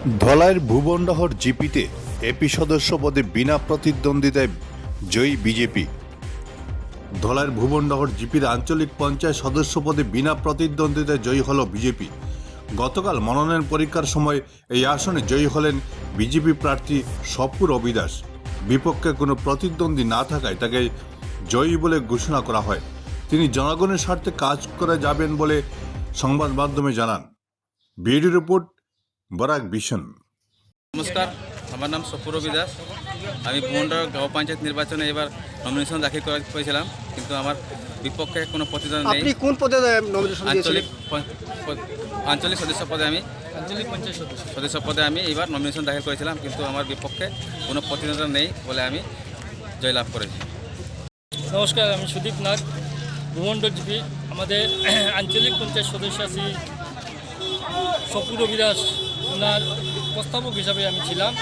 ধলাইয়ের ভুবনডহর জিপিতে AP সদস্য পদে বিনা প্রতিদ্বন্দ্বিতায় জয়ী বিজেপি। ধলাইয়ের ভুবনডহর জিপির আঞ্চলিক পঞ্চায়েত সদস্য পদে বিনা প্রতিদ্বন্দ্বিতায় জয়ী হল বিজেপি। গতকাল মনোনয়ন পরীক্ষার সময় এই আসনে জয়ী হলেন বিজেপি প্রার্থী সপুর অবিদাস বিপক্ষে কোনো প্রতিদ্বন্দ্বী না থাকায় তাকে জয়ী বলে ঘোষণা করা হয়। তিনি জনগণের স্বার্থে কাজ করে যাবেন বলে সংবাদ মাধ্যমে জানান। বিডি রিপোর্ট বরাক ভীষণ। নমস্কার আমার নাম সপুরবি দাস আমি ভুবনডার গাঁও পঞ্চায়েত নির্বাচনে এবার নমিনেশন দাখিল করে- করেছিলাম কিন্তু আমার বিপক্ষে কোনো প্রতিদ্বন্দ্বী নেই। আপনি কোন পদে নমিনেশন আঞ্চলিক আঞ্চলিক সদস্য পদে আমি আঞ্চলিক পঞ্চায়েত সদস্য। পদে আমি এবার নমিনেশন দাখিল করেছিলাম কিন্তু আমার বিপক্ষে কোনো প্রতিদ্বন্দ্বিতা নেই বলে আমি জয়লাভ করেছি। নমস্কার আমি সুদীপ নাগ ভুবনডোর জিপি। আমাদের আঞ্চলিক পঞ্চায়েত সদস্য শ্রী সপুর অবিদাস ওনার প্রস্তাবক হিসাবে আমি ছিলাম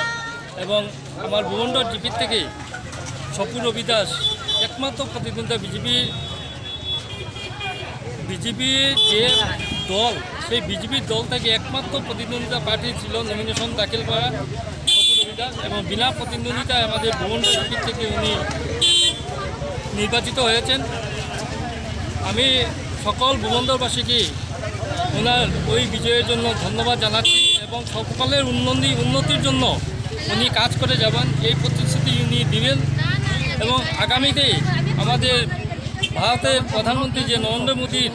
এবং আমার ভুবনডোর জিপির থেকে সপুর অবিদাস একমাত্র প্রতিদ্বন্দ্বিতা বিজেপি বিজেপির যে দল, সেই বিজেপির দল থেকে একমাত্র প্রতিদ্বন্দ্বিতা পার্টি ছিল নমিনেশন দাখিল করা সপুর অবিদাস এবং বিনা প্রতিদ্বন্দ্বিতায় আমাদের ভুবনডোর জিপির থেকে উনি নির্বাচিত হয়েছেন। আমি সকল ভুবন্দরবাসীকে ওনার ওই বিজয়ের জন্য ধন্যবাদ জানাচ্ছি এবং সকলের উন্নতি, উন্নতির জন্য উনি কাজ করে যাবেন, এই প্রতিশ্রুতি উনি দিবেন এবং আগামীতে আমাদের ভারতের প্রধানমন্ত্রী যে নরেন্দ্র মোদীর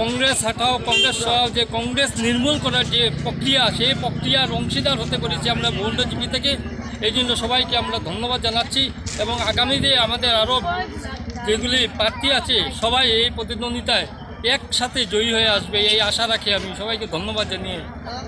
কংগ্রেস হাটাও কংগ্রেস সহ যে কংগ্রেস নির্মূল করার যে প্রক্রিয়া, সেই প্রক্রিয়ার অংশীদার হতে পেরেছি আমরা ভুবনজীবী থেকে। এই জন্য সবাইকে আমরা ধন্যবাদ জানাচ্ছি এবং আগামীতে আমাদের আরও যেগুলি প্রার্থী আছে, সবাই এই প্রতিদ্বন্দ্বিতায় একসাথে জয়ী হয়ে আসবে এই আশা রাখি আমি। সবাইকে ধন্যবাদ জানিয়ে।